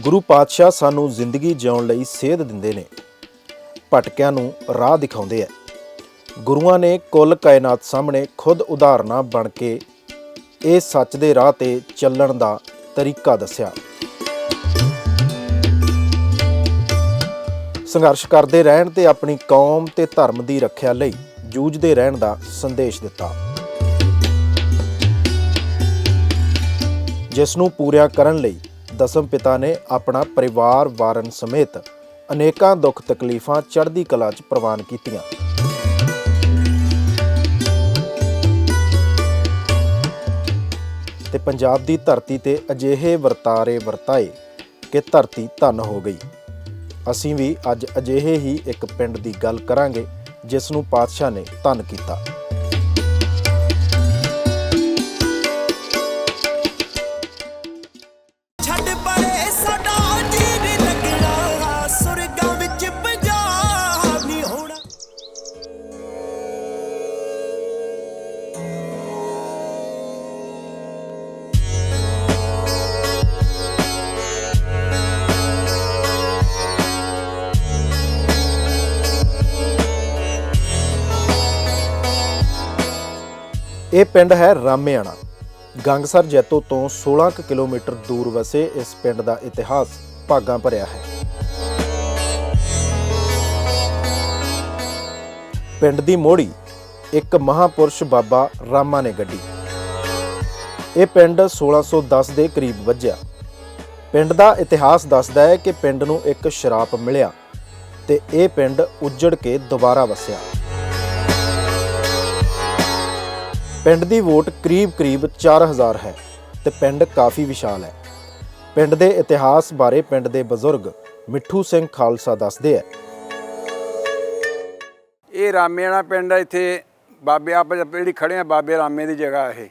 ਗੁਰੂ ਪਾਤਸ਼ਾਹ ਸਾਨੂੰ ਜ਼ਿੰਦਗੀ ਜਿਉਣ ਲਈ ਸੇਧ ਦਿੰਦੇ ਨੇ। ਭਟਕਿਆਂ ਨੂੰ ਰਾਹ ਦਿਖਾਉਂਦੇ ਐ। ਗੁਰੂਆਂ ਨੇ ਕੁੱਲ ਕਾਇਨਾਤ ਸਾਹਮਣੇ ਖੁਦ ਉਦਾਹਰਨਾਂ ਬਣ ਕੇ ਇਹ ਸੱਚ ਦੇ ਰਾਹ ਤੇ ਚੱਲਣ ਦਾ ਤਰੀਕਾ ਦੱਸਿਆ। ਸੰਘਰਸ਼ ਕਰਦੇ ਰਹਿਣ ਤੇ ਆਪਣੀ ਕੌਮ ਤੇ ਧਰਮ ਦੀ ਰੱਖਿਆ ਲਈ ਜੂਝਦੇ ਰਹਿਣ ਦਾ ਸੰਦੇਸ਼ ਦਿੱਤਾ। ਜਿਸ ਨੂੰ ਪੂਰਿਆ ਕਰਨ ਲਈ ਦਸਮ ਪਿਤਾ ਨੇ ਆਪਣਾ ਪਰਿਵਾਰ ਵਾਰਨ ਸਮੇਤ ਅਨੇਕਾਂ ਦੁੱਖ ਤਕਲੀਫਾਂ ਚੜ੍ਹਦੀ ਕਲਾ 'ਚ ਪ੍ਰਵਾਨ ਕੀਤੀਆਂ। ਤੇ ਪੰਜਾਬ ਦੀ ਧਰਤੀ ਤੇ ਅਜਿਹੇ ਵਰਤਾਰੇ ਵਰਤਾਏ ਕਿ ਧਰਤੀ ਧਨ ਹੋ ਗਈ। ਅਸੀਂ ਵੀ ਅੱਜ ਅਜਿਹੇ ਹੀ ਇੱਕ ਪਿੰਡ ਦੀ ਗੱਲ ਕਰਾਂਗੇ, ਜਿਸ ਨੂੰ ਪਾਤਸ਼ਾਹ ਨੇ ਧਨ ਕੀਤਾ। ਇਹ ਪਿੰਡ ਹੈ ਰਾਮੇਆਣਾ। ਗੰਗਸਰ ਜੈਤੋ ਤੋਂ 16 ਕੁ ਕਿਲੋਮੀਟਰ ਦੂਰ ਵਸੇ ਇਸ ਪਿੰਡ ਦਾ ਇਤਿਹਾਸ ਭਾਗਾਂ ਭਰਿਆ ਹੈ। ਪਿੰਡ ਦੀ ਮੋੜੀ ਇੱਕ ਮਹਾਪੁਰਸ਼ ਬਾਬਾ ਰਾਮਾ ਨੇ ਗੱਡੀ। ਇਹ ਪਿੰਡ 1610 ਦੇ ਕਰੀਬ ਵੱਜਿਆ। ਪਿੰਡ ਦਾ ਇਤਿਹਾਸ ਦੱਸਦਾ ਹੈ ਕਿ ਪਿੰਡ ਨੂੰ ਇੱਕ ਸ਼ਰਾਪ ਮਿਲਿਆ ਤੇ ਇਹ ਪਿੰਡ ਉੱਜੜ ਕੇ ਦੁਬਾਰਾ ਵਸਿਆ। ਪਿੰਡ ਦੀ ਵੋਟ ਕਰੀਬ-ਕਰੀਬ 4000 ਹੈ ਤੇ ਪਿੰਡ ਕਾਫੀ ਵਿਸ਼ਾਲ ਹੈ। ਪਿੰਡ ਦੇ ਇਤਿਹਾਸ ਬਾਰੇ ਪਿੰਡ ਦੇ ਬਜ਼ੁਰਗ ਮਿੱਠੂ ਸਿੰਘ ਖਾਲਸਾ ਦੱਸਦੇ ਹੈ ਇਹ ਰਾਮੇ ਵਾਲਾ ਪਿੰਡ ਆ, ਇੱਥੇ ਬਾਬੇ ਆਪ ਜਿਹੜੀ ਖੜੇ ਆ, ਬਾਬੇ ਰਾਮੇ ਦੀ ਜਗ੍ਹਾ ਇਹ।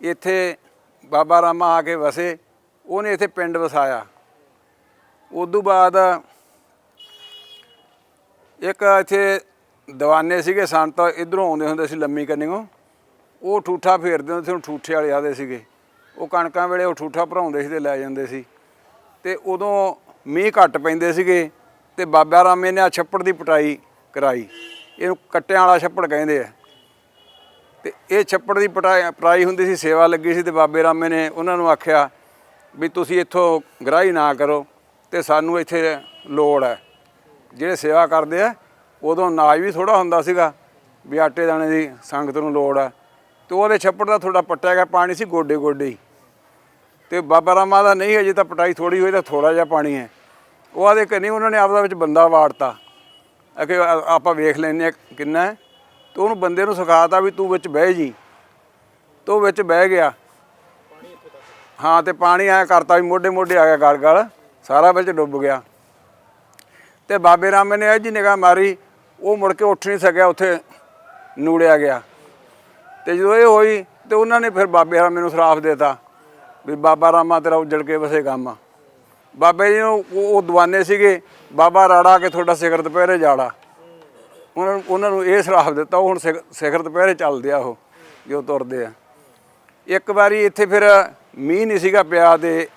ਇੱਥੇ ਬਾਬਾ ਰਾਮਾ ਆ ਕੇ ਵਸੇ, ਉਹਨੇ ਇੱਥੇ ਪਿੰਡ ਵਸਾਇਆ। ਉਦੋਂ ਬਾਅਦ ਇੱਕ ਇੱਥੇ ਦੀਵਾਨੇ ਸੀਗੇ, ਸੰਤ ਇਧਰੋਂ ਆਉਂਦੇ ਹੁੰਦੇ ਸੀ ਲੰਮੀ ਕੰਨੀਓ। ਉਹ ਠੂਠਾ ਫੇਰਦੇ ਹੁੰਦੇ ਸੀ ਉਹਨੂੰ ਠੂਠੇ ਵਾਲੇ ਆਦੇ ਸੀਗੇ। ਉਹ ਕਣਕਾਂ ਵੇਲੇ ਉਹ ਠੂਠਾ ਭਰਾਉਂਦੇ ਸੀ ਤੇ ਲੈ ਜਾਂਦੇ ਸੀ। ਤੇ ਉਦੋਂ ਮੀਂਹ ਘੱਟ ਪੈਂਦੇ ਸੀਗੇ ਤੇ ਬਾਬਾ ਰਾਮੇ ਨੇ ਆ ਛੱਪੜ ਦੀ ਪਟਾਈ ਕਰਾਈ। ਇਹਨੂੰ ਕੱਟਿਆਂ ਵਾਲਾ ਛੱਪੜ ਕਹਿੰਦੇ ਆ। ਤੇ ਇਹ ਛੱਪੜ ਦੀ ਪਟਾਈ ਪਟਾਈ ਹੁੰਦੀ ਸੀ, ਸੇਵਾ ਲੱਗੀ ਸੀ ਤੇ ਬਾਬੇ ਰਾਮੇ ਨੇ ਉਹਨਾਂ ਨੂੰ ਆਖਿਆ ਵੀ ਤੁਸੀਂ ਇੱਥੋਂ ਗ੍ਰਾਹੀ ਨਾ ਕਰੋ ਤੇ ਸਾਨੂੰ ਇੱਥੇ ਲੋੜ ਹੈ। ਜਿਹੜੇ ਸੇਵਾ ਕਰਦੇ ਆ, ਉਦੋਂ ਅਨਾਜ ਵੀ ਥੋੜਾ ਹੁੰਦਾ ਸੀਗਾ ਵੀ ਆਟੇ ਦਾਣੇ ਦੀ ਸੰਗਤ ਨੂੰ ਲੋੜ ਆ। ਤੇ ਉਹਦੇ ਛੱਪੜ ਦਾ ਥੋੜਾ ਪੱਟਿਆ ਗਿਆ, ਪਾਣੀ ਸੀ ਗੋਡੇ ਗੋਡੇ ਹੀ। ਤੇ ਬਾਬਾ ਰਾਮਾ ਦਾ ਨਹੀਂ ਅਜੇ ਤਾਂ ਪਟਾਈ ਥੋੜੀ ਹੋਈ ਤਾਂ ਥੋੜਾ ਜਿਹਾ ਪਾਣੀ ਹੈ। ਉਹ ਆਦੇ ਕਿ ਨਹੀਂ ਉਹਨਾਂ ਨੇ ਆਪਦਾ ਵਿੱਚ ਬੰਦਾ ਵਾੜਤਾ। ਅਕੇ ਆਪਾਂ ਵੇਖ ਲੈਨੇ ਆ ਕਿੰਨਾ ਹੈ। ਤੇ ਉਹਨੂੰ ਬੰਦੇ ਨੂੰ ਸਿਖਾਤਾ ਵੀ ਤੂੰ ਵਿੱਚ ਬਹਿ ਜੀ। ਤੋ ਵਿੱਚ ਬਹਿ ਗਿਆ। ਹਾਂ, ਤੇ ਪਾਣੀ ਆਇਆ ਕਰਤਾ ਵੀ ਮੋਢੇ ਮੋਢੇ ਆ ਗਿਆ ਗਲ ਗਲ, ਸਾਰਾ ਵਿੱਚ ਡੁੱਬ ਗਿਆ। ਤੇ ਬਾਬੇ ਰਾਮੇ ਨੇ ਇਹ ਜੀ ਨਿਗਾਹ ਮਾਰੀ, ਉਹ ਮੁੜ ਕੇ ਉੱਠ ਨਹੀਂ ਸਕਿਆ, ਉੱਥੇ ਨੂੜਿਆ ਗਿਆ। ਤੇ ਜਦੋਂ ਇਹ ਹੋਈ ਤੇ ਉਹਨਾਂ ਨੇ ਫਿਰ ਬਾਬੇ ਰਾਮੇ ਨੂੰ ਸਰਾਫ ਦੇਤਾ ਵੀ ਬਾਬਾ ਰਾਮਾ ਤੇਰਾ ਉੱਜੜ ਕੇ ਵਸੇ ਕੰਮ ਬਾਬੇ ਜੀ ਨੂੰ ਉਹ ਉਹ ਦੀਵਾਨੇ ਸੀਗੇ, ਬਾਬਾ ਰਾੜਾ ਕੇ ਤੁਹਾਡਾ ਸਿਖਰ ਦੁਪਹਿਰੇ ਜਾੜਾ। ਉਹਨਾਂ ਨੂੰ ਉਹਨਾਂ ਨੂੰ ਇਹ ਸਰਾਫ ਦਿੱਤਾ, ਉਹ ਹੁਣ ਸਿਖ- ਸਿਖਰ ਦੁਪਹਿਰੇ ਚੱਲਦੇ ਆ ਉਹ ਜੋ ਤੁਰਦੇ ਆ। ਇੱਕ ਵਾਰੀ ਇੱਥੇ ਫਿਰ ਮੀਂਹ ਨਹੀਂ ਸੀਗਾ ਪਿਆ ਤੇ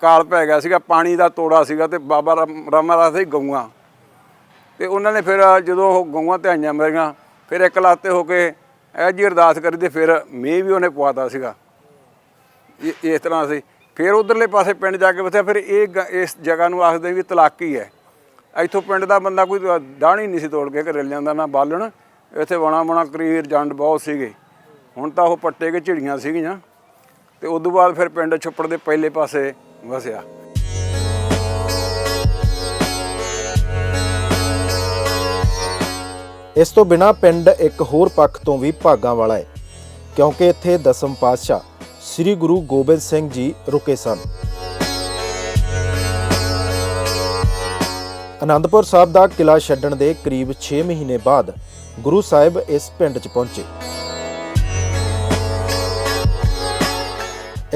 ਕਾਲ ਪੈ ਗਿਆ ਸੀਗਾ, ਪਾਣੀ ਦਾ ਤੋੜਾ ਸੀਗਾ ਤੇ ਬਾਬਾ ਰਾਮ- ਰਾਮਾ ਦਾ ਸੀ ਗਊਆਂ। ਤੇ ਉਹਨਾਂ ਨੇ ਫਿਰ ਜਦੋਂ ਉਹ ਗਊਆਂ ਧਿਆਈਆਂ ਮਰੀਆਂ, ਫਿਰ ਇੱਕ ਲਾਤੇ ਹੋ ਕੇ ਇਹ ਜੀ ਅਰਦਾਸ ਕਰੀ ਤੇ ਫਿਰ ਮੀਂਹ ਵੀ ਉਹਨੇ ਪਵਾਤਾ ਸੀਗਾ। ਇਹ- ਇਸ ਤਰ੍ਹਾਂ ਸੀ। ਫਿਰ ਉਧਰਲੇ ਪਾਸੇ ਪਿੰਡ ਜਾ ਕੇ ਵਸਿਆ ਫਿਰ ਇਹ ਗ- ਇਸ ਜਗ੍ਹਾ ਨੂੰ ਆਖਦੇ ਵੀ ਤਲਾਕੀ ਹੈ। ਇੱਥੋਂ ਪਿੰਡ ਦਾ ਬੰਦਾ ਕੋਈ ਦਾਣੀ ਨਹੀਂ ਸੀ ਤੋੜ ਕੇ ਘਰੇ ਲੈ ਨਾ ਬਾਲਣ। ਇੱਥੇ ਬਣਾ ਬਣਾ ਕਰੀਰ, ਜੰਡ ਬਹੁਤ ਸੀਗੇ। ਹੁਣ ਤਾਂ ਉਹ ਪੱਟੇ ਕੇ ਝਿੜੀਆਂ ਸੀਗੀਆਂ। ਤੇ ਤੋਂ ਬਾਅਦ ਫਿਰ ਪਿੰਡ ਛੁੱਪੜ ਦੇ ਪਹਿਲੇ ਪਾਸੇ ਵਸਿਆ। ਇਸ ਤੋਂ ਬਿਨਾ ਪਿੰਡ ਇੱਕ ਹੋਰ ਪੱਖ ਤੋਂ ਵੀ ਭਾਗਾਂ ਵਾਲਾ ਹੈ, ਕਿਉਂਕਿ ਇੱਥੇ ਦਸਮ ਪਾਤਸ਼ਾਹ ਸ੍ਰੀ ਗੁਰੂ ਗੋਬਿੰਦ ਸਿੰਘ ਜੀ ਰੁਕੇ ਸਨ। ਅਨੰਦਪੁਰ ਸਾਹਿਬ ਦਾ ਕਿਲਾ ਛੱਡਣ ਦੇ ਕਰੀਬ 6 ਮਹੀਨੇ ਬਾਅਦ ਗੁਰੂ ਸਾਹਿਬ ਇਸ ਪਿੰਡ 'ਚ ਪਹੁੰਚੇ।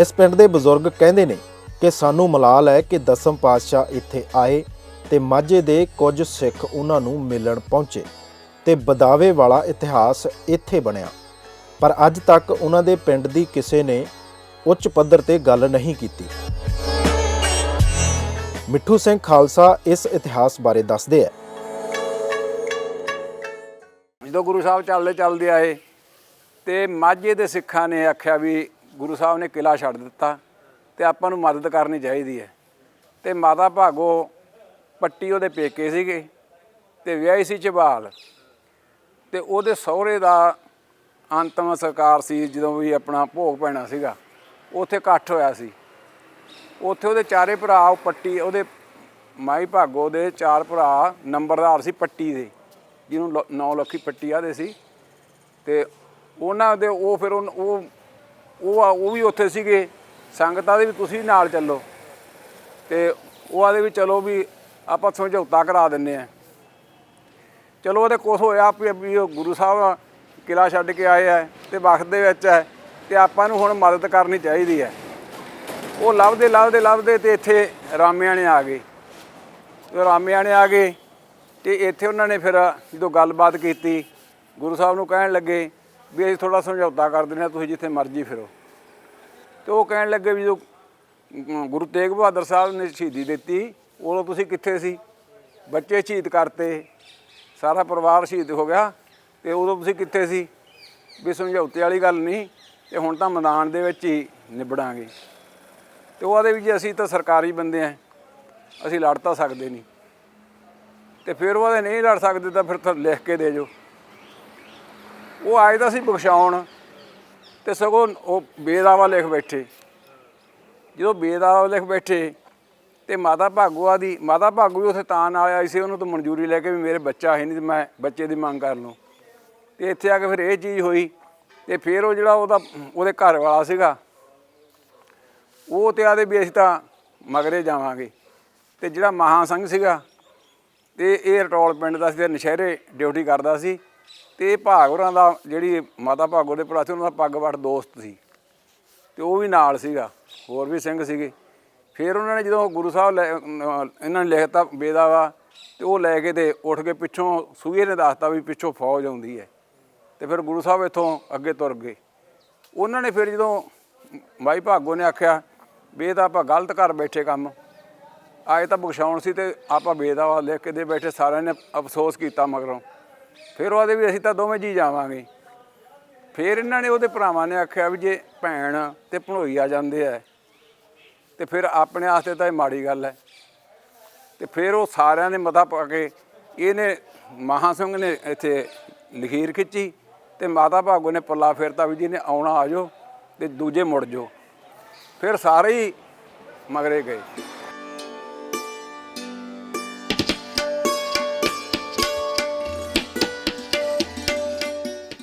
ਇਸ ਪਿੰਡ ਦੇ ਬਜ਼ੁਰਗ ਕਹਿੰਦੇ ਨੇ ਕਿ ਸਾਨੂੰ ਮਲਾਲ ਹੈ ਕਿ ਦਸਮ ਪਾਤਸ਼ਾਹ ਇੱਥੇ ਆਏ ਤੇ ਮਾਝੇ ਦੇ ਕੁਝ ਸਿੱਖ ਉਹਨਾਂ ਨੂੰ ਮਿਲਣ ਪਹੁੰਚੇ। ਤੇ ਬਦਾਵੇ ਵਾਲਾ ਇਤਿਹਾਸ ਇੱਥੇ ਬਣਿਆ। ਪਰ ਅੱਜ ਤੱਕ ਉਹਨਾਂ ਦੇ ਪਿੰਡ ਦੀ ਕਿਸੇ ਨੇ ਉੱਚ ਪੱਧਰ ਤੇ ਗੱਲ ਨਹੀਂ ਕੀਤੀ। ਮਿੱਠੂ ਸਿੰਘ ਖਾਲਸਾ ਇਸ ਇਤਿਹਾਸ ਬਾਰੇ ਦੱਸਦੇ ਹੈ ਜਦੋਂ ਗੁਰੂ ਸਾਹਿਬ ਚੱਲਦੇ ਚੱਲਦੇ ਆਏ, ਤੇ ਮਾਝੇ ਦੇ ਸਿੱਖਾਂ ਨੇ ਆਖਿਆ ਵੀ ਗੁਰੂ ਸਾਹਿਬ ਨੇ ਕਿਲਾ ਛੱਡ ਦਿੱਤਾ ਤੇ ਆਪਾਂ ਨੂੰ ਮਦਦ ਕਰਨੀ ਚਾਹੀਦੀ ਹੈ। ਤੇ ਮਾਤਾ ਭਾਗੋ ਪੱਟੀ ਉਹਦੇ ਪੇਕੇ ਸੀਗੇ ਤੇ ਵਿਆਹੀ ਸੀ ਝਬਾਲ ਤੇ ਉਹਦੇ ਸਹੁਰੇ ਦਾ ਅੰਤਮ ਸੰਸਕਾਰ ਸੀ ਜਦੋਂ ਵੀ ਆਪਣਾ ਭੋਗ ਪੈਣਾ ਸੀਗਾ। ਉੱਥੇ ਇਕੱਠ ਹੋਇਆ ਸੀ। ਉੱਥੇ ਉਹਦੇ ਚਾਰੇ ਭਰਾ, ਉਹ ਪੱਟੀ, ਉਹਦੇ ਮਾਈ ਭਾਗੋ ਦੇ ਚਾਰ ਭਰਾ ਨੰਬਰਦਾਰ ਸੀ ਪੱਟੀ ਦੇ, ਜਿਹਨੂੰ 9 ਲੱਖੀ ਪੱਟੀ ਆਦੇ ਸੀ। ਤੇ ਉਹਨਾਂ ਦੇ ਉਹ ਫਿਰ ਉਨ- ਉਹ ਉਹ ਉਹ ਵੀ ਉੱਥੇ ਸੀਗੇ। ਸੰਗਤਾਂ ਦੇ ਵੀ ਤੁਸੀਂ ਨਾਲ ਚੱਲੋ। ਤੇ ਉਹ ਆਦੇ ਵੀ ਚਲੋ ਵੀ ਆਪਾਂ ਸਮਝੌਤਾ ਕਰਾ ਦਿੰਨੇ ਆ। ਚਲੋ ਉਹਦੇ ਕੁਛ ਹੋਇਆ ਵੀ ਉਹ ਗੁਰੂ ਸਾਹਿਬ ਕਿਲਾ ਛੱਡ ਕੇ ਆਏ ਆ ਤੇ ਵਕਤ ਦੇ ਵਿੱਚ ਹੈ ਤੇ ਆਪਾਂ ਨੂੰ ਹੁਣ ਮਦਦ ਕਰਨੀ ਚਾਹੀਦੀ ਹੈ ਉਹ ਲੱਭਦੇ ਲੱਭਦੇ ਲੱਭਦੇ ਤੇ ਇੱਥੇ ਰਾਮਿਆਣੇ ਆ ਗਏ। ਰਾਮਿਆਣੇ ਆ ਗਏ ਤੇ ਇੱਥੇ ਉਹਨਾਂ ਨੇ ਫਿਰ ਜਦੋਂ ਗੱਲਬਾਤ ਕੀਤੀ, ਗੁਰੂ ਸਾਹਿਬ ਨੂੰ ਕਹਿਣ ਲੱਗੇ ਵੀ ਅਸੀਂ ਥੋੜਾ ਸਮਝੌਤਾ ਕਰ ਦਿੰਦੇ ਹਾਂ, ਤੁਸੀਂ ਜਿੱਥੇ ਮਰਜ਼ੀ ਫਿਰੋ। ਤੇ ਉਹ ਕਹਿਣ ਲੱਗੇ ਵੀ ਜੋ ਗੁਰੂ ਤੇਗ ਬਹਾਦਰ ਸਾਹਿਬ ਨੇ ਸ਼ਹੀਦੀ ਦਿੱਤੀ, ਉਦੋਂ ਤੁਸੀਂ ਕਿੱਥੇ ਸੀ? ਬੱਚੇ ਸ਼ਹੀਦ ਕਰਤੇ। ਸਾਰਾ ਪਰਿਵਾਰ ਸ਼ਹੀਦ ਹੋ ਗਿਆ ਤੇ ਉਦੋਂ ਤੁਸੀਂ ਕਿੱਥੇ ਸੀ? ਵੀ ਸਮਝੌਤੇ ਵਾਲੀ ਗੱਲ ਨਹੀਂ, ਤੇ ਹੁਣ ਤਾਂ ਮੈਦਾਨ ਦੇ ਵਿੱਚ ਹੀ ਨਿਬੜਾਂਗੇ। ਤੇ ਉਹਦੇ ਵੀ ਜੀ ਅਸੀਂ ਤਾਂ ਸਰਕਾਰੀ ਬੰਦੇ ਆਂ, ਅਸੀਂ ਲੜ ਤਾਂ ਸਕਦੇ ਨਹੀਂ। ਤੇ ਫਿਰ ਉਹਦੇ ਨਹੀਂ ਲੜ ਸਕਦੇ ਤਾਂ ਫਿਰ ਤੁਹਾਨੂੰ ਲਿਖ ਕੇ ਦੇ ਜੋ। ਉਹ ਆਏ ਤਾਂ ਸੀ ਬਖਸ਼ਾਉਣ, ਤੇ ਸਗੋਂ ਉਹ ਬੇਦਾਵਾ ਲਿਖ ਬੈਠੇ। ਜਦੋਂ ਬੇਦਾਵਾ ਲਿਖ ਬੈਠੇ ਤੇ ਮਾਤਾ ਭਾਗੂਆ ਦੀ ਮਾਤਾ ਭਾਗੂ ਵੀ ਉੱਥੇ ਤਾਂ ਨਾਲ ਆਈ ਸੀ, ਉਹਨੂੰ ਤਾਂ ਮਨਜ਼ੂਰੀ ਲੈ ਕੇ ਵੀ ਮੇਰੇ ਬੱਚਾ ਹੈ ਨਹੀਂ ਤੇ ਮੈਂ ਬੱਚੇ ਦੀ ਮੰਗ ਕਰ ਲਵਾਂ ਤੇ ਇੱਥੇ ਆ ਕੇ ਫਿਰ ਇਹ ਚੀਜ਼ ਹੋਈ ਤੇ ਫਿਰ ਉਹ ਜਿਹੜਾ ਉਹਦਾ, ਉਹਦੇ ਘਰ ਵਾਲਾ ਸੀਗਾ, ਉਹ ਤੇ ਆਦੇ ਵੀ ਅਸੀਂ ਤਾਂ ਮਗਰੇ ਜਾਵਾਂਗੇ। ਤੇ ਜਿਹੜਾ ਮਹਾ ਸੰਘ ਸੀਗਾ, ਤੇ ਇਹ ਰਟੋਲ ਪਿੰਡ ਦਾ ਸੀ ਤੇ ਨਸ਼ਹਿਰੇ ਡਿਊਟੀ ਕਰਦਾ ਸੀ। ਤੇ ਇਹ ਭਾਗਵਰਾਂ ਦਾ ਜਿਹੜੀ ਮਾਤਾ ਭਾਗੋ ਦੇ ਭਰਾ ਸੀ, ਉਹਨਾਂ ਦਾ ਪੱਗ ਵੱਟ ਦੋਸਤ ਸੀ। ਤੇ ਉਹ ਵੀ ਨਾਲ ਸੀਗਾ, ਹੋਰ ਵੀ ਸਿੰਘ ਸੀਗੇ। ਫਿਰ ਉਹਨਾਂ ਨੇ ਜਦੋਂ ਗੁਰੂ ਸਾਹਿਬ ਲੈ- ਇਹਨਾਂ ਨੇ ਲਿਖਤਾ ਬੇਦਾਵਾ ਤੇ ਉਹ ਲੈ ਕੇ ਤੇ ਉੱਠ ਕੇ ਪਿੱਛੋਂ ਸੂਏ ਨੇ ਦੱਸਤਾ ਵੀ ਪਿੱਛੋਂ ਫੌਜ ਆਉਂਦੀ ਹੈ। ਤੇ ਫਿਰ ਗੁਰੂ ਸਾਹਿਬ ਇੱਥੋਂ ਅੱਗੇ ਤੁਰ ਗਏ। ਉਹਨਾਂ ਨੇ ਫਿਰ ਜਦੋਂ ਮਾਈ ਭਾਗੋ ਨੇ ਆਖਿਆ, ਵੀ ਇਹ ਤਾਂ ਆਪਾਂ ਗਲਤ ਕਰ ਬੈਠੇ ਕੰਮ। ਆਏ ਤਾਂ ਬਖਸ਼ਾਉਣ ਸੀ ਤੇ ਆਪਾਂ ਬੇਦਾਵਾ ਲਿਖ ਕੇ ਦੇ ਬੈਠੇ, ਸਾਰਿਆਂ ਨੇ ਅਫਸੋਸ ਕੀਤਾ ਮਗਰੋਂ। ਫਿਰ ਉਹਦੇ ਵੀ ਅਸੀਂ ਤਾਂ ਦੋਵੇਂ ਜੀ ਜਾਵਾਂਗੇ। ਫਿਰ ਇਹਨਾਂ ਨੇ ਉਹਦੇ ਭਰਾਵਾਂ ਨੇ ਆਖਿਆ ਵੀ ਜੇ ਭੈਣ ਤੇ ਭਣੋਈ ਆ ਜਾਂਦੇ ਆ ਤੇ ਫਿਰ ਆਪਣੇ ਵਾਸਤੇ ਤਾਂ ਇਹ ਮਾੜੀ ਗੱਲ ਹੈ। ਤੇ ਫਿਰ ਉਹ ਸਾਰਿਆਂ ਨੇ ਮਤਾ ਪਾ ਕੇ ਇਹਨੇ ਮਹਾ ਸਿੰਘ ਨੇ ਇੱਥੇ ਲਖੀਰ ਖਿੱਚੀ ਤੇ ਮਾਤਾ ਭਾਗੋ ਨੇ ਪੱਲਾ ਫੇਰਤਾ ਵੀ ਜੀ ਨੇ ਆਉਣਾ ਆ ਜਾਓ ਤੇ ਦੂਜੇ ਮੁੜ ਜਾਓ। ਫਿਰ ਸਾਰੇ ਹੀ ਮਗਰੇ ਗਏ।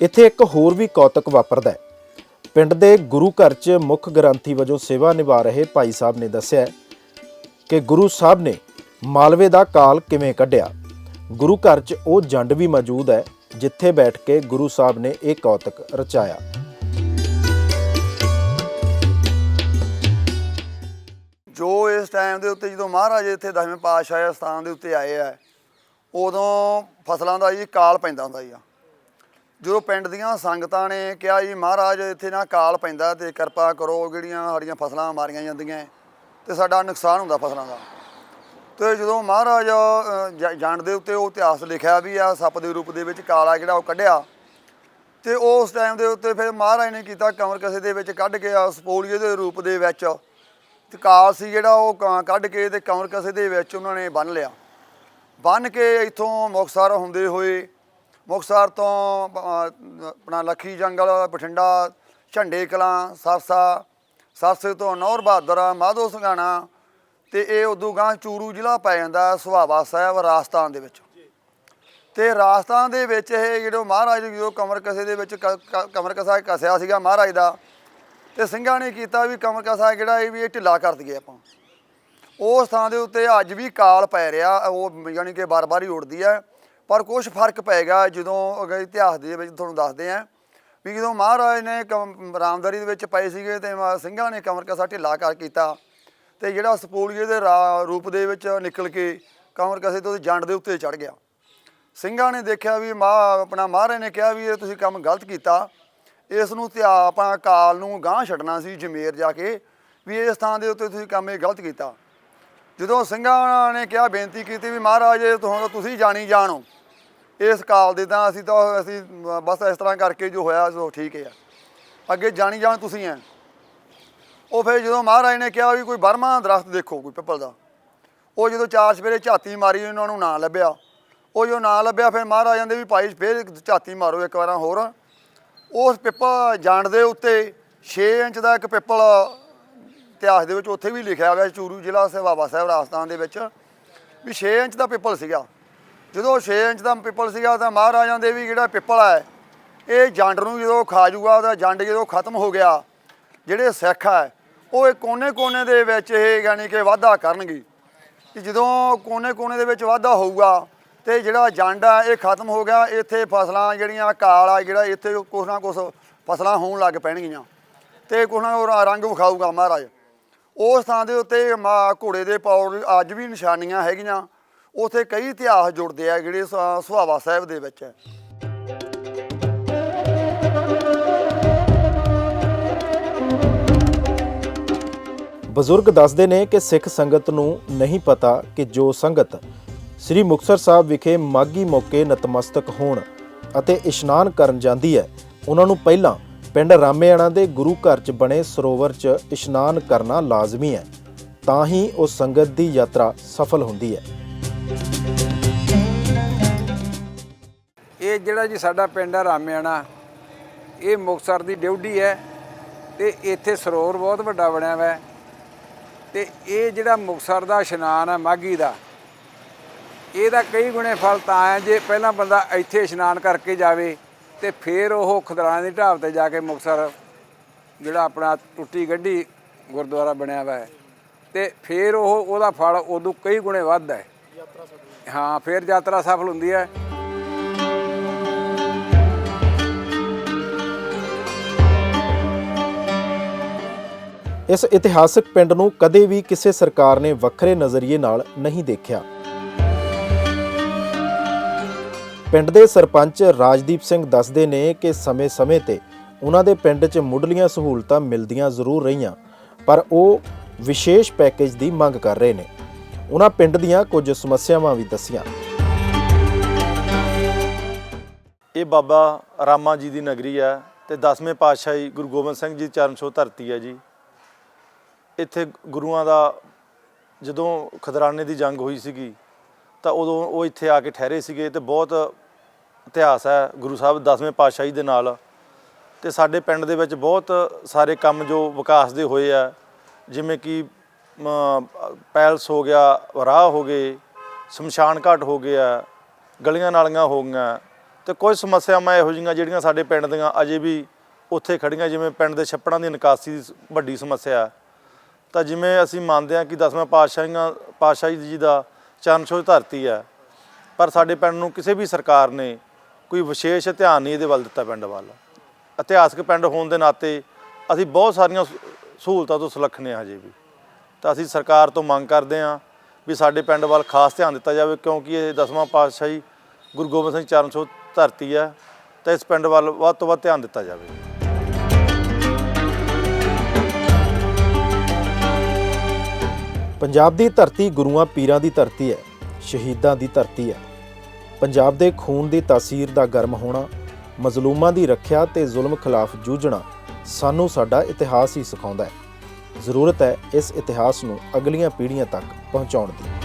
ਇੱਥੇ ਇੱਕ ਹੋਰ ਵੀ ਕੌਤਕ ਵਾਪਰਦਾ ਹੈ। ਪਿੰਡ ਦੇ ਗੁਰੂ ਘਰ 'ਚ ਮੁੱਖ ਗ੍ਰੰਥੀ ਵਜੋਂ ਸੇਵਾ ਨਿਭਾ ਰਹੇ ਭਾਈ ਸਾਹਿਬ ਨੇ ਦੱਸਿਆ ਕਿ ਗੁਰੂ ਸਾਹਿਬ ਨੇ ਮਾਲਵੇ ਦਾ ਕਾਲ ਕਿਵੇਂ ਕੱਢਿਆ ਗੁਰੂ ਘਰ 'ਚ ਉਹ ਜੰਡ ਵੀ ਮੌਜੂਦ ਹੈ, ਜਿੱਥੇ ਬੈਠ ਕੇ ਗੁਰੂ ਸਾਹਿਬ ਨੇ ਇਹ ਕੌਤਕ ਰਚਾਇਆ ਜੋ ਇਸ ਟਾਈਮ ਦੇ ਉੱਤੇ ਜਦੋਂ ਮਹਾਰਾਜ ਇੱਥੇ ਦਸਵੇਂ ਪਾਤਸ਼ਾਹ ਸਥਾਨ ਦੇ ਉੱਤੇ ਆਏ ਆ, ਉਦੋਂ ਫਸਲਾਂ ਦਾ ਜੀ ਕਾਲ ਪੈਂਦਾ ਹੁੰਦਾ ਜੀ ਆ। ਜਦੋਂ ਪਿੰਡ ਦੀਆਂ ਸੰਗਤਾਂ ਨੇ ਕਿਹਾ ਜੀ ਮਹਾਰਾਜ ਇੱਥੇ ਨਾ ਕਾਲ ਪੈਂਦਾ ਤੇ ਕਿਰਪਾ ਕਰੋ ਜਿਹੜੀਆਂ ਸਾਡੀਆਂ ਫਸਲਾਂ ਮਾਰੀਆਂ ਜਾਂਦੀਆਂ ਹੈ ਤੇ ਸਾਡਾ ਨੁਕਸਾਨ ਹੁੰਦਾ ਫਸਲਾਂ ਦਾ। ਤੇ ਜਦੋਂ ਮਹਾਰਾਜ ਅ, ਜ- ਜੰਡ ਦੇ ਉੱਤੇ ਉਹ ਇਤਿਹਾਸ ਲਿਖਿਆ ਵੀ ਆ ਸੱਪ ਦੇ ਰੂਪ ਦੇ ਵਿੱਚ ਕਾਲਾ ਜਿਹੜਾ ਉਹ ਕੱਢਿਆ ਤੇ ਉਸ ਟਾਈਮ ਦੇ ਉੱਤੇ ਫਿਰ ਮਹਾਰਾਜ ਨੇ ਕੀਤਾ ਕਮਰ ਕਸੇ ਦੇ ਵਿੱਚ ਕੱਢ ਕੇ ਆ ਸਪੋਲੀਏ ਦੇ ਰੂਪ ਦੇ ਵਿੱਚ ਤੇ ਕਾਲ ਸੀ ਜਿਹੜਾ ਉਹ ਕ- ਕੱਢ ਕੇ ਤੇ ਕਮਰ ਕਸੇ ਦੇ ਵਿੱਚ ਉਹਨਾਂ ਨੇ ਬੰਨ ਲਿਆ। ਬੰਨ ਕੇ ਇੱਥੋਂ ਮੁਕਤਸਰ ਹੁੰਦੇ ਹੋਏ ਮੁਕਤਸਰ ਤੋਂ ਆਪਣਾ ਲੱਖੀ ਜੰਗਲ, ਬਠਿੰਡਾ, ਝੰਡੇ ਕਲਾਂ, ਸਰਸਾ, ਸਰਸੇ ਤੋਂ ਨੌਰ ਬਹਾਦਰ, ਮਾਧੋ ਸੰਘਾਣਾ ਤੇ ਇਹ ਉਦੋਂ ਗਾਂ ਚੂਰੂ ਜ਼ਿਲ੍ਹਾ ਪੈ ਜਾਂਦਾ ਸੁਹਾਵਾ ਸਾਹਿਬ ਰਾਜਸਥਾਨ ਦੇ ਵਿੱਚ। ਤੇ ਰਾਜਸਥਾਨ ਦੇ ਵਿੱਚ ਇਹ ਜਦੋਂ ਮਹਾਰਾਜ ਜਦੋਂ ਕਮਰ ਕਸੇ ਦੇ ਵਿੱਚ ਕ- ਕ- ਕਮਰ ਕਸਾ ਕਸਿਆ ਸੀਗਾ ਮਹਾਰਾਜ ਦਾ, ਤੇ ਸਿੰਘਾਂ ਨੇ ਕੀਤਾ ਵੀ ਕਮਰ ਕਸਾ ਜਿਹੜਾ ਇਹ ਵੀ ਇਹ ਢਿੱਲਾ ਕਰ ਦਈਏ ਆਪਾਂ। ਉਸ ਥਾਂ ਦੇ ਉੱਤੇ ਅੱਜ ਵੀ ਕਾਲ ਪੈ ਰਿਹਾ, ਉਹ ਯਾਨੀ ਕਿ ਬਾਰ-ਬਾਰ ਹੀ ਉੜਦੀ ਹੈ। ਪਰ ਕੁਝ ਫ਼ਰਕ ਪਏਗਾ ਜਦੋਂ ਅਗਰ ਇਤਿਹਾਸ ਦੇ ਵਿੱਚ ਤੁਹਾਨੂੰ ਦੱਸਦੇ ਆ ਵੀ ਜਦੋਂ ਮਹਾਰਾਜ ਨੇ ਕਮ- ਰਾਮਦਾਰੀ ਦੇ ਵਿੱਚ ਪਏ ਸੀਗੇ ਤੇ ਮਾ- ਸਿੰਘਾਂ ਨੇ ਕਮਰ ਕਸਾ ਢਿੱਲਾ ਕਰ ਕੀਤਾ ਤੇ ਜਿਹੜਾ ਸਪੋਲੀਏ ਦੇ ਰਾ- ਰੂਪ ਦੇ ਵਿੱਚ ਨਿਕਲ ਕੇ ਕਮਰ ਕਸੇ ਤੋਂ ਜੰਡ ਦੇ ਉੱਤੇ ਚੜ ਗਿਆ। ਸਿੰਘਾਂ ਨੇ ਦੇਖਿਆ ਵੀ ਮਾ, ਆਪਣਾ ਮਹਾਰਾਜ ਨੇ ਕਿਹਾ ਵੀ ਇਹ ਤੁਸੀਂ ਕੰਮ ਗਲਤ ਕੀਤਾ। ਇਸ ਨੂੰ ਤੇ ਆਪਾਂ ਕਾਲ ਨੂੰ ਗਾਂਹ ਛੱਡਣਾ ਸੀ ਜਮੇਰ ਜਾ ਕੇ ਵੀ ਇਸ ਥਾਂ ਦੇ ਉੱਤੇ ਤੁਸੀਂ ਕੰਮ ਇਹ ਗਲਤ ਕੀਤਾ। ਜਦੋਂ ਸਿੰਘਾਂ ਨੇ ਕਿਹਾ ਬੇਨਤੀ ਕੀਤੀ ਵੀ ਮਹਾਰਾਜ, ਇਹ ਤੋਂ ਤੁਸੀਂ ਜਾਣੀ ਜਾਣੋ। ਇਸ ਕਾਲ ਦੇ ਤਾਂ ਅਸੀਂ ਤਾਂ ਅਸੀਂ, ਬਸ ਇਸ ਤਰ੍ਹਾਂ ਕਰਕੇ ਜੋ ਹੋਇਆ, ਸੋ ਠੀਕ ਹੈ ਅੱਗੇ ਜਾਣੀ ਜਾਣ ਤੁਸੀਂ ਐ। ਉਹ ਫਿਰ ਜਦੋਂ ਮਹਾਰਾਜ ਨੇ ਕਿਹਾ ਵੀ ਕੋਈ ਬਰਮਾ ਦਰਖਤ ਦੇਖੋ, ਕੋਈ ਪਿੱਪਲ ਦਾ। ਉਹ ਜਦੋਂ ਚਾਰ ਸਵੇਰੇ ਝਾਤੀ ਮਾਰੀ, ਉਹਨਾਂ ਨੂੰ ਨਾ ਲੱਭਿਆ। ਉਹ ਜੋ ਨਾ ਲੱਭਿਆ, ਫਿਰ ਮਹਾਰਾਜ ਕਹਿੰਦੇ ਵੀ ਭਾਈ ਫਿਰ ਝਾਤੀ ਮਾਰੋ ਇੱਕ ਵਾਰਾਂ ਹੋਰ। ਉਸ ਪਿੱਪਲ ਜੰਡ ਦੇ ਉੱਤੇ 6 ਇੰਚ ਦਾ ਇੱਕ ਪਿੱਪਲ ਇਤਿਹਾਸ ਦੇ ਵਿੱਚ ਉੱਥੇ ਵੀ ਲਿਖਿਆ ਹੋਇਆ ਚੂਰੂ ਜ਼ਿਲ੍ਹਾ ਸੇ ਬਾਬਾ ਸਾਹਿਬ ਰਾਜਸਥਾਨ ਦੇ ਵਿੱਚ। ਵੀ 6 ਇੰਚ ਦਾ ਪਿੱਪਲ ਸੀਗਾ। ਜਦੋਂ 6 ਇੰਚ ਦਾ ਪਿੱਪਲ ਸੀਗਾ ਤਾਂ ਮਹਾਰਾਜਾਂ ਦੇ ਵੀ ਜਿਹੜਾ ਪਿੱਪਲ ਹੈ ਇਹ ਜੰਡ ਨੂੰ ਜਦੋਂ ਖਾ ਜੂਗਾ ਉਹਦਾ ਜੰਡ ਜਦੋਂ ਖਤਮ ਹੋ ਗਿਆ, ਜਿਹੜੇ ਸਿੱਖ ਹੈ ਉਹ ਇਹ ਕੋਨੇ-ਕੋਨੇ ਦੇ ਵਿੱਚ ਇਹ ਯਾਨੀ ਕਿ ਵਾਧਾ ਕਰਨਗੇ। ਕਿ ਜਦੋਂ ਕੋਨੇ-ਕੋਨੇ ਦੇ ਵਿੱਚ ਵਾਧਾ ਹੋਊਗਾ ਤੇ ਜਿਹੜਾ ਜੰਡ ਆ, ਇਹ ਖਤਮ ਹੋ ਗਿਆ, ਇੱਥੇ ਫਸਲਾਂ ਜਿਹੜੀਆਂ ਕਾਲ ਆ, ਜਿਹੜਾ ਇੱਥੇ ਕੁਛ ਨਾ ਕੁਛ ਫਸਲਾਂ ਹੋਣ ਲੱਗ ਪੈਣਗੀਆਂ। ਤੇ ਕੁਛ ਨਾ ਕੁਛ ਰੰਗ ਵਿਖਾਊਗਾ ਮਹਾਰਾਜ। ਉਸ ਥਾਂ ਦੇ ਉੱਤੇ ਮਾ- ਘੋੜੇ ਦੇ ਪੌੜ ਅੱਜ ਵੀ ਨਿਸ਼ਾਨੀਆਂ ਹੈਗੀਆਂ। ਉੱਥੇ ਕਈ ਇਤਿਹਾਸ ਜੁੜਦੇ ਆ ਜਿਹੜੇ ਸੁਹਾਵਾ ਸਾਹਿਬ ਦੇ ਵਿੱਚ। ਬਜ਼ੁਰਗ ਦੱਸਦੇ ਨੇ ਕਿ ਸਿੱਖ ਸੰਗਤ ਨੂੰ ਨਹੀਂ ਪਤਾ ਕਿ ਜੋ ਸੰਗਤ ਸ੍ਰੀ ਮੁਕਤਸਰ ਸਾਹਿਬ ਵਿਖੇ ਮਾਗੀ ਮੌਕੇ ਨਤਮਸਤਕ ਹੋਣ ਅਤੇ ਇਸ਼ਨਾਨ ਕਰਨ ਜਾਂਦੀ ਹੈ, ਉਹਨਾਂ ਨੂੰ ਪਹਿਲਾਂ ਪਿੰਡ ਰਾਮੇਆਣਾ ਦੇ ਗੁਰੂ ਘਰ 'ਚ ਬਣੇ ਸਰੋਵਰ 'ਚ ਇਸ਼ਨਾਨ ਕਰਨਾ ਲਾਜ਼ਮੀ ਹੈ। ਤਾਂ ਹੀ ਉਹ ਸੰਗਤ ਦੀ ਯਾਤਰਾ ਸਫਲ ਹੁੰਦੀ ਹੈ। ਇਹ ਜਿਹੜਾ ਜੀ ਸਾਡਾ ਪਿੰਡ ਹੈ ਰਾਮਿਆਣਾ, ਇਹ ਮੁਕਤਸਰ ਦੀ ਡਿਊਟੀ ਹੈ ਤੇ ਇੱਥੇ ਸਰੋਵਰ ਬਹੁਤ ਵੱਡਾ ਬਣਿਆ ਹੋਇਆ ਹੈ ਤੇ ਇਹ ਜਿਹੜਾ ਮੁਕਤਸਰ ਦਾ ਇਸ਼ਨਾਨ ਹੈ ਮਾਗੀ ਦਾ, ਇਹਦਾ ਕਈ ਗੁਣੇ ਫਲ ਤਾਂ ਹੈ ਜੇ ਪਹਿਲਾਂ ਬੰਦਾ ਇੱਥੇ ਇਸ਼ਨਾਨ ਕਰਕੇ ਜਾਵੇ ਤੇ ਫਿਰ ਉਹ ਖਦਰਾਣੇ ਦੀ ਢਾਬ ਤੇ ਜਾ ਕੇ ਮੁਕਤਸਰ ਜਿਹੜਾ ਆਪਣਾ ਟੁੱਟੀ ਗੱਡੀ ਗੁਰਦੁਆਰਾ ਬਣਿਆ ਹੋਇਆ ਹੈ ਤੇ ਫਿਰ ਉਹ, ਉਹਦਾ ਫਲ ਉਦੋਂ ਕਈ ਗੁਣੇ ਵੱਧ ਹੈ। ਹਾਂ ਫਿਰ ਯਾਤਰਾ ਸਫਲ ਹੁੰਦੀ ਹੈ। ਇਸ ਇਤਿਹਾਸਕ ਪਿੰਡ ਨੂੰ ਕਦੇ ਵੀ ਕਿਸੇ ਸਰਕਾਰ ਨੇ ਵੱਖਰੇ ਨਜ਼ਰੀਏ ਨਾਲ ਨਹੀਂ ਦੇਖਿਆ। ਪਿੰਡ ਦੇ ਸਰਪੰਚ ਰਾਜਦੀਪ ਸਿੰਘ ਦੱਸਦੇ ਨੇ ਕਿ ਸਮੇਂ-ਸਮੇਂ ਤੇ ਉਹਨਾਂ ਦੇ ਪਿੰਡ 'ਚ ਮੁੱਢਲੀਆਂ ਸਹੂਲਤਾਂ ਮਿਲਦੀਆਂ ਜ਼ਰੂਰ ਰਹੀਆਂ ਪਰ ਉਹ ਵਿਸ਼ੇਸ਼ ਪੈਕੇਜ ਦੀ ਮੰਗ ਕਰ ਰਹੇ ਨੇ। ਉਹਨਾਂ ਪਿੰਡ ਦੀਆਂ ਕੁਝ ਸਮੱਸਿਆਵਾਂ ਵੀ ਦੱਸੀਆਂ। ਇਹ ਬਾਬਾ ਰਾਮਾ ਜੀ ਦੀ ਨਗਰੀ ਹੈ ਤੇ 10ਵੇਂ ਪਾਤਸ਼ਾਹੀ ਗੁਰੂ ਗੋਬਿੰਦ ਸਿੰਘ ਜੀ ਚਰਨ ਛੋਹ ਧਰਤੀ ਹੈ ਜੀ। ਇੱਥੇ ਗੁਰੂਆਂ ਦਾ ਜਦੋਂ ਖਦਰਾਨੇ ਦੀ ਜੰਗ ਹੋਈ ਸੀਗੀ ਤਾਂ ਉਦੋਂ ਉਹ ਇੱਥੇ ਆ ਕੇ ਠਹਿਰੇ ਸੀਗੇ ਤੇ ਬਹੁਤ ਇਤਿਹਾਸ ਹੈ ਗੁਰੂ ਸਾਹਿਬ 10ਵੇਂ ਪਾਤਸ਼ਾਹੀ ਦੇ ਨਾਲ। ਤੇ ਸਾਡੇ ਪਿੰਡ ਦੇ ਵਿੱਚ ਬਹੁਤ ਸਾਰੇ ਕੰਮ ਜੋ ਵਿਕਾਸ ਦੇ ਹੋਏ ਆ, ਜਿਵੇਂ ਕਿ ਪੈਲਸ ਹੋ ਗਿਆ, ਰਾਹ ਹੋ ਗਏ, ਸ਼ਮਸ਼ਾਨ ਘਾਟ ਹੋ ਗਿਆ, ਗਲੀਆਂ ਨਾਲੀਆਂ ਹੋ ਗਈਆਂ। ਤੇ ਕੁਝ ਸਮੱਸਿਆਵਾਂ ਇਹੋ ਜਿਹੀਆਂ ਜਿਹੜੀਆਂ ਸਾਡੇ ਪਿੰਡ ਦੀਆਂ ਅਜੇ ਵੀ ਉੱਥੇ ਖੜੀਆਂ ਜਿਵੇਂ ਪਿੰਡ ਦੇ ਛੱਪੜਾਂ ਦੀ ਨਿਕਾਸੀ ਦੀ ਵੱਡੀ ਸਮੱਸਿਆ। ਤਾਂ ਜਿਵੇਂ ਅਸੀਂ ਮੰਨਦੇ ਹਾਂ ਕਿ ਦਸਵੇਂ ਪਾਤਸ਼ਾਹੀਆਂ, ਪਾਤਸ਼ਾਹੀ ਜੀ ਦਾ ਚਰਨ ਛੋਹ ਧਰਤੀ ਹੈ, ਪਰ ਸਾਡੇ ਪਿੰਡ ਨੂੰ ਕਿਸੇ ਵੀ ਸਰਕਾਰ ਨੇ ਕੋਈ ਵਿਸ਼ੇਸ਼ ਧਿਆਨ ਨਹੀਂ ਇਹਦੇ ਵੱਲ ਦਿੱਤਾ ਪਿੰਡ ਵੱਲ। ਇਤਿਹਾਸਕ ਪਿੰਡ ਹੋਣ ਦੇ ਨਾਤੇ ਅਸੀਂ ਬਹੁਤ ਸਾਰੀਆਂ ਸ- ਸਹੂਲਤਾਂ ਤੋਂ ਸੁਲੱਖਣੇ ਹਾਂ ਹਜੇ ਵੀ। ਤਾਂ ਅਸੀਂ ਸਰਕਾਰ ਤੋਂ ਮੰਗ ਕਰਦੇ ਹਾਂ ਵੀ ਸਾਡੇ ਪਿੰਡ ਵੱਲ ਖਾਸ ਧਿਆਨ ਦਿੱਤਾ ਜਾਵੇ, ਕਿਉਂਕਿ ਇਹ ਦਸਵਾਂ ਪਾਤਸ਼ਾਹੀ ਗੁਰੂ ਗੋਬਿੰਦ ਸਿੰਘ ਚਰਨ ਛੋਹ ਧਰਤੀ ਹੈ, ਤਾਂ ਇਸ ਪਿੰਡ ਵੱਲ ਵੱਧ ਤੋਂ ਵੱਧ ਧਿਆਨ ਦਿੱਤਾ ਜਾਵੇ। ਪੰਜਾਬ ਦੀ ਧਰਤੀ ਗੁਰੂਆਂ ਪੀਰਾਂ ਦੀ ਧਰਤੀ ਹੈ, ਸ਼ਹੀਦਾਂ ਦੀ ਧਰਤੀ ਹੈ। ਪੰਜਾਬ ਦੇ ਖੂਨ ਦੀ ਤਾਸੀਰ ਦਾ ਗਰਮ ਹੋਣਾ, ਮਜ਼ਲੂਮਾਂ ਦੀ ਰੱਖਿਆ ਤੇ ਜ਼ੁਲਮ ਖਿਲਾਫ ਜੂਝਣਾ ਸਾਨੂੰ ਸਾਡਾ ਇਤਿਹਾਸ ਹੀ ਸਿਖਾਉਂਦਾ ਹੈ। ਜ਼ਰੂਰਤ ਹੈ ਇਸ ਇਤਿਹਾਸ ਨੂੰ ਅਗਲੀਆਂ ਪੀੜ੍ਹੀਆਂ ਤੱਕ ਪਹੁੰਚਾਉਣ ਦੀ।